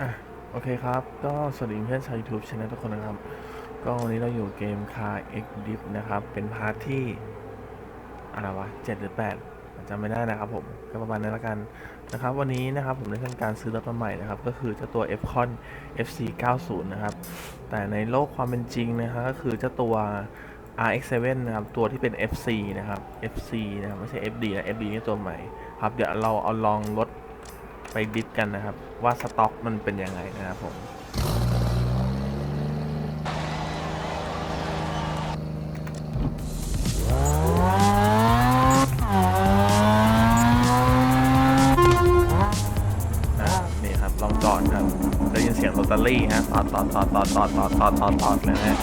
อะโอเคครับ ก็สวัสดีเพื่อนชาว YouTube ช anel ทุกคนนะครับ ก็วันนี้เราอยู่เกม Car X Dip นะครับ เป็นพาร์ทที่อะไรวะ7หรือ8จำไม่ได้นะครับผม ก็ประมาณนั้นละกันนะครับ วันนี้นะครับผมได้ทำการซื้อรถมาใหม่นะครับ ก็คือเจ้าตัว Fcon FC 90 นะครับ แต่ในโลกความเป็นจริงนะครับก็คือเจ้าตัว RX7 นะครับ ตัวที่เป็น FC นะครับ FC นะครับไม่ใช่ FD นะ FD นี่ตัวใหม่ครับ เดี๋ยวเราเอาลองรถ ไปดิฟกันนะครับ ว่าสต็อกมันเป็นยังไงนะครับผมนี่ครับลองจอดครับได้ยินเสียงโรตารี่ฮะตอดตอดตอดตอดตอดตอดตอดตอดตอดเลยนะ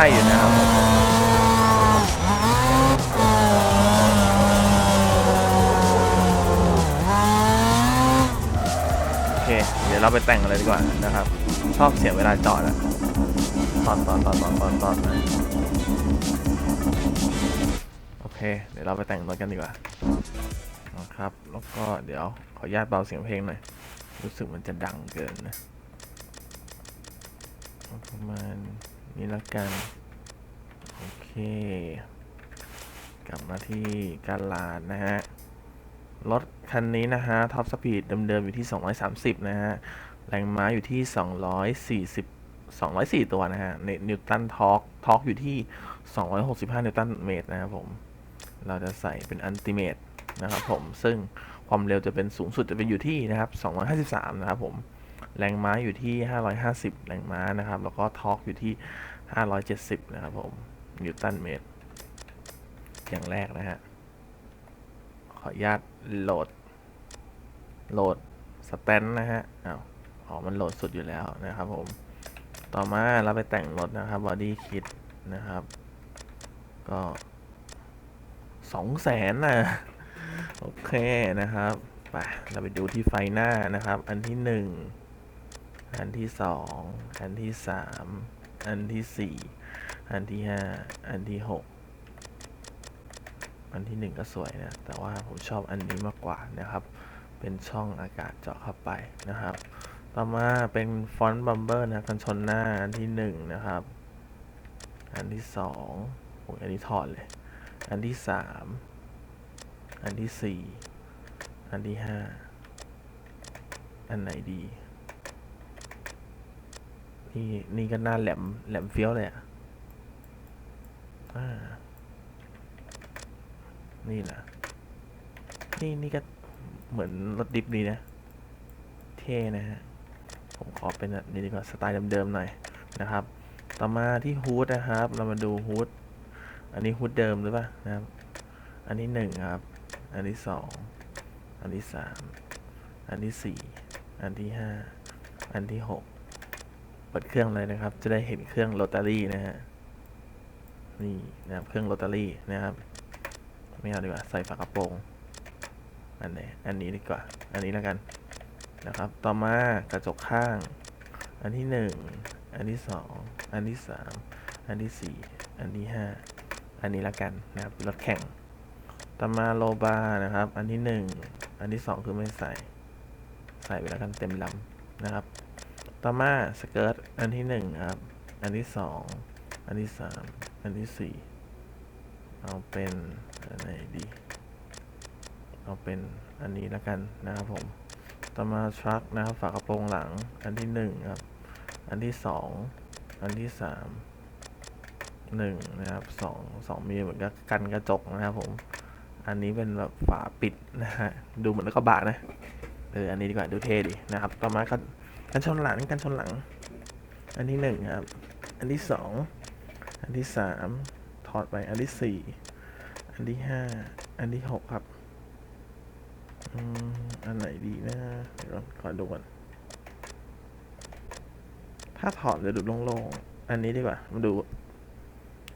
ได้อยู่นะครับโอเค เดี๋ยวเราไปแต่งกันเลยดีกว่านะครับ ชอบเสียเวลาจอดอะตอนตอนตอนตอนตอนตอนโอเค เดี๋ยวเราไปแต่งรถกันดีกว่านะครับ แล้วก็เดี๋ยวขออนุญาตเบาเสียงเพลงหน่อย รู้สึกมันจะดังเกินนะประมาณ นี้ละกัน โอเค กลับมาที่การลาดนะฮะ รถคันนี้นะฮะ ท็อปสปีดเดิมๆอยู่ที่ 230 นะฮะ แรงม้าอยู่ที่ 240 204 ตัวนะฮะเนนิวตันทอร์กทอร์กอยู่ที่ 265 นิวตันเมตรนะครับผม เราจะใส่เป็นอันติเมตนะครับผม ซึ่งความเร็วจะเป็นสูงสุดจะเป็นอยู่ที่นะครับ 253 นะครับผม แรงม้าอยู่ที่ 550 แรงม้านะครับ แล้วก็ทอร์กอยู่ที่ 570 นะครับผม นิวตันเมตร อย่างแรกนะฮะ ขออนุญาตโหลด โหลดสแตนนะฮะอ้าวอ๋อ มันโหลดสุดอยู่แล้วนะครับผม ต่อมาเราไปแต่งรถนะครับบอดี้คิดนะครับ ก็สองแสนนะโอเคนะครับ ไป เราไปดูที่ไฟหน้านะครับ อันที่หนึ่ง อันที่สองอันที่สามอันที่สี่อันที่ห้าอันที่หกอันที่หนึ่งก็สวยนะ แต่ว่าผมชอบอันนี้มากกว่านะครับ เป็นช่องอากาศเจาะเข้าไปนะครับ ต่อมาเป็นฟอนต์บัมเบอร์นะกันชนหน้าอันที่หนึ่งนะครับ อันที่สองโอ้ยอันนี้ถอดเลย อันที่สามอันที่สี่อันที่ห้าอันไหนดี นี่นี่ก็หน้าแหลมแหลมเฟี้ยวเลยอะนี่นะนี่นี่ก็เหมือนรถดิฟดีนะ เท่นะฮะ ผมขอเป็นแบบนี้ดีกว่าสไตล์เดิมๆหน่อยนะครับ ต่อมาที่ฮูดนะครับ เรามาดูฮูดอันนี้ฮูดเดิมหรือเปล่านะครับ อันที่หนึ่งครับ อันที่สองอันที่สามอันที่สี่อันที่ห้าอันที่หก เปิดเครื่องเลยนะครับ จะได้เห็นเครื่องโรตารี่นะฮะ นี่นะครับ เครื่องโรตารี่นะครับ ไม่เอาดีกว่า ใส่ฝากระโปรง อันไหนอันนี้ดีกว่า อันนี้แล้วกันนะครับ ต่อมากระจกข้าง อันที่หนึ่ง อันที่สอง อันที่สาม อันที่สี่ อันที่ห้า อันนี้ละกันนะครับ รถแข่ง ต่อมาโลบานะครับ อันที่หนึ่ง อันที่สองคือไม่ใส่ ใส่ไปแล้วกันเต็มลำนะครับ ต่อมาสเกิร์ตอันที่หนึ่งครับ อันที่สอง อันที่สาม อันที่สี่ เอาเป็นอันไหนดี เอาเป็นอันนี้แล้วกันนะครับผม ต่อมาทรัคนะครับฝากระโปรงหลัง อันที่หนึ่งครับ อันที่สอง อันที่สามหนึ่งนะครับสองสองมีเหมือนกับกันกระจกนะครับผม อันนี้เป็นแบบฝาปิดนะฮะ ดูเหมือนกระบะนะ เออ อันนี้ดีกว่า ดูเท่ดีนะครับ ต่อมากัน กันชนหลังกันชนหลัง อันที่หนึ่งครับ อันที่สองอันที่สามถอดไปอันที่สี่อันที่ห้าอันที่หกครับอืมอันไหนดีนะเดี๋ยวก่อนขอดูก่อนถ้าถอดจะดูโล่งๆ อันนี้ดีกว่า มาดู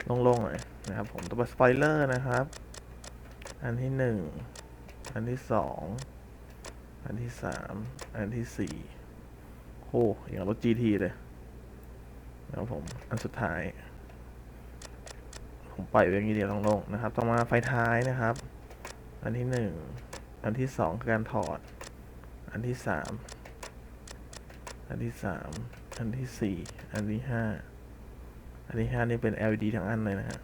โล่งๆหน่อยนะครับ ผมตัวสปอยเลอร์นะครับ อันที่หนึ่ง อันที่สอง อันที่สาม อันที่สี่ โอ้อย่างรถ GT เลยนะครับผม อันสุดท้าย ผมปล่อยไว้อย่างนี้เดียวโล่งๆนะครับ ต่อมาไฟท้ายนะครับ อันที่หนึ่ง อันที่สองคือการถอด อันที่สาม อันที่สาม อันที่สี่ อันที่ห้า อันที่ห้านี่เป็น LED ทั้งอันเลยนะฮะ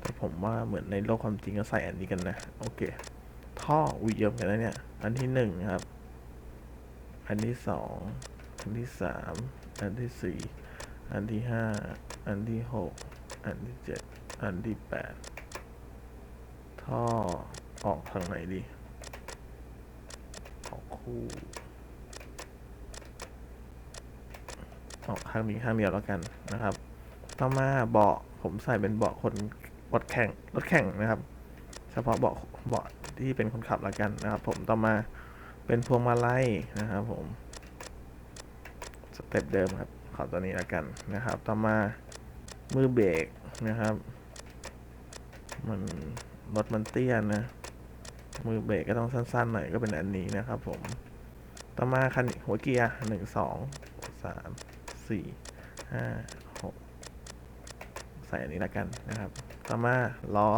แต่ผมว่าเหมือนในโลกความจริงก็ใส่อันนี้กันนะ โอเค ท่ออุ้ยเยอะกันนะเนี่ย อันที่หนึ่งครับ อันที่สอง อันที่สามอันที่สี่อันที่ห้าอันที่หกอันที่เจ็ดอันที่แปดท่อออกทางไหนดี ออกคู่ ออกข้างนี้ข้างเดียวแล้วกันนะครับ ต่อมาเบาะผมใส่เป็นเบาะคนรถแข่งรถแข่งนะครับ เฉพาะเบาะเบาะที่เป็นคนขับแล้วกันนะครับ ผมต่อมาเป็นพวงมาลัยนะครับผม สเต็ปเดิมครับ ขอตัวนี้แล้วกันนะครับ ต่อมามือเบรกนะครับ มันรถมันเตี้ยนะ มือเบรกก็ต้องสั้นๆหน่อยก็เป็นอันนี้นะครับผม ต่อมาคันหัวเกียร์หนึ่งสองสามสี่ห้าหกใส่อันนี้แล้วกันนะครับ ต่อมาล้อ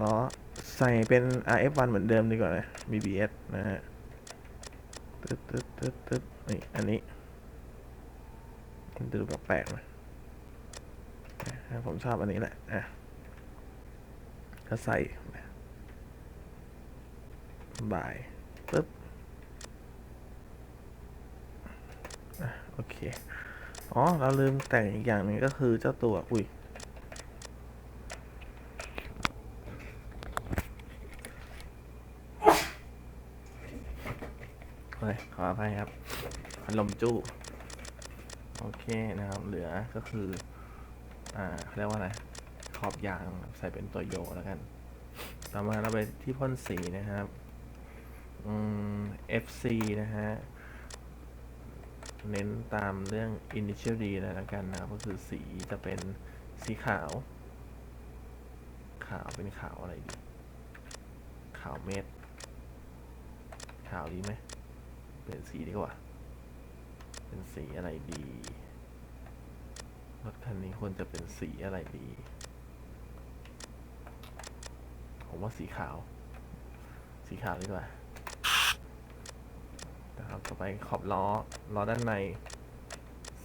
ล้อใส่เป็น RF1 เหมือนเดิมดีกว่านะ BBS นะฮะ ตึ๊ดตึ๊ดตึ๊ดตึ๊ดนี่อันนี้มันดูแปลกๆนะอะผมชอบอันนี้แหละอะก็ใส่บ่ายปึ๊บอะโอเค อ๋อ เราลืมแต่งอีกอย่างหนึ่งก็คือเจ้าตัว อุ้ย เฮ้ยขออภัยครับพัดลมจู้โอเคนะครับ เหลือก็คือ อ่าเขาเรียกว่าอะไรขอบยางใส่เป็นตัวโยแล้วกัน ต่อมาเราไปที่พ่นสีนะครับอืม FC นะฮะ เน้นตามเรื่อง initial D เลยแล้วกันนะครับ ก็คือสีจะเป็นสีขาว ขาวเป็นขาวอะไรดี ขาวเม็ด ขาวดีไหม เปลี่ยนสีดีกว่า เป็นสีอะไรดีรถคันนี้ควรจะเป็นสีอะไรดี ผมว่าสีขาว สีขาวดีกว่านะครับต่อไปขอบล้อ ล้อด้านใน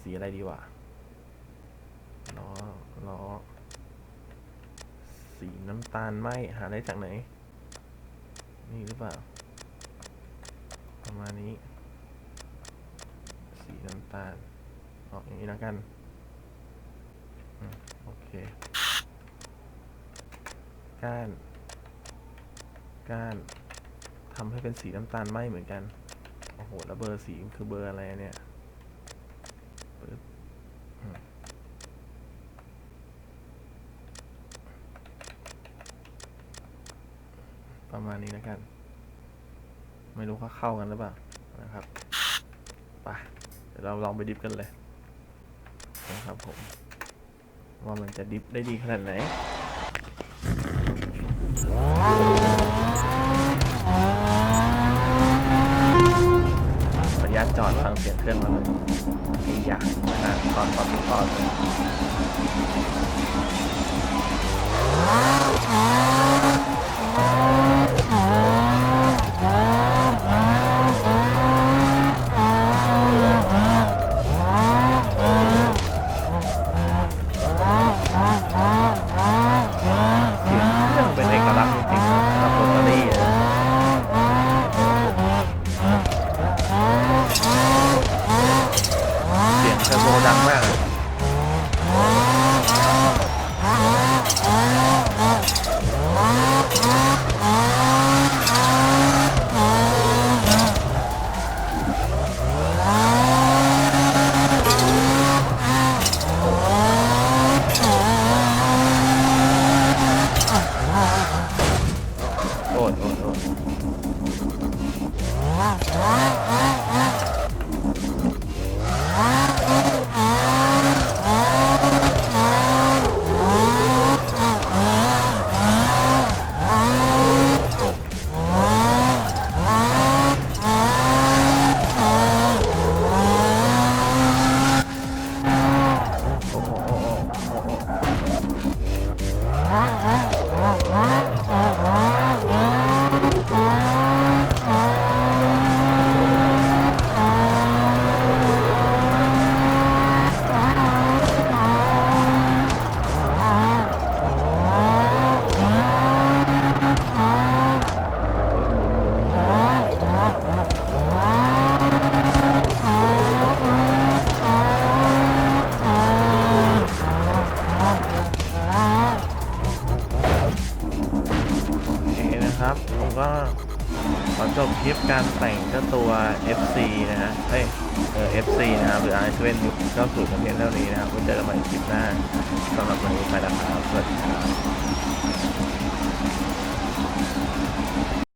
สีอะไรดีวะล้อ ล้อ สีน้ำตาลไหมหาได้จากไหน นี่หรือเปล่า ประมาณนี้ น้ำตาลออกอย่างนี้แล้วกันอโอเค ก้าน ก้านทำให้เป็นสีน้ำตาลไหมเหมือนกัน โอ้โห แล้วเบอร์สีคือเบอร์อะไรเนี่ยปึ๊บประมาณนี้แล้วกัน ไม่รู้ว่าเข้ากันหรือเปล่านะครับ ไป ดี๋ยวเราลองไปดิฟกันเลยนะครับผม ว่ามันจะดิฟได้ดีขนาดไหนสัญญาณจอดฟังเสียงเครื่องมาเลยไอ้ยานะฮะตอนตอนตอนเลย โอเคนะครับ ผมก็ขอจบคลิปการแต่งเจ้าตัว FC นะฮะ เอ้ย เออ FC นะครับหรือ i 7 New 90กันเพียงเท่านี้นะครับไว้เจอกันใหม่คลิปหน้าสำหรับวันนี้ไปแล้วครับ สวัสดีครับ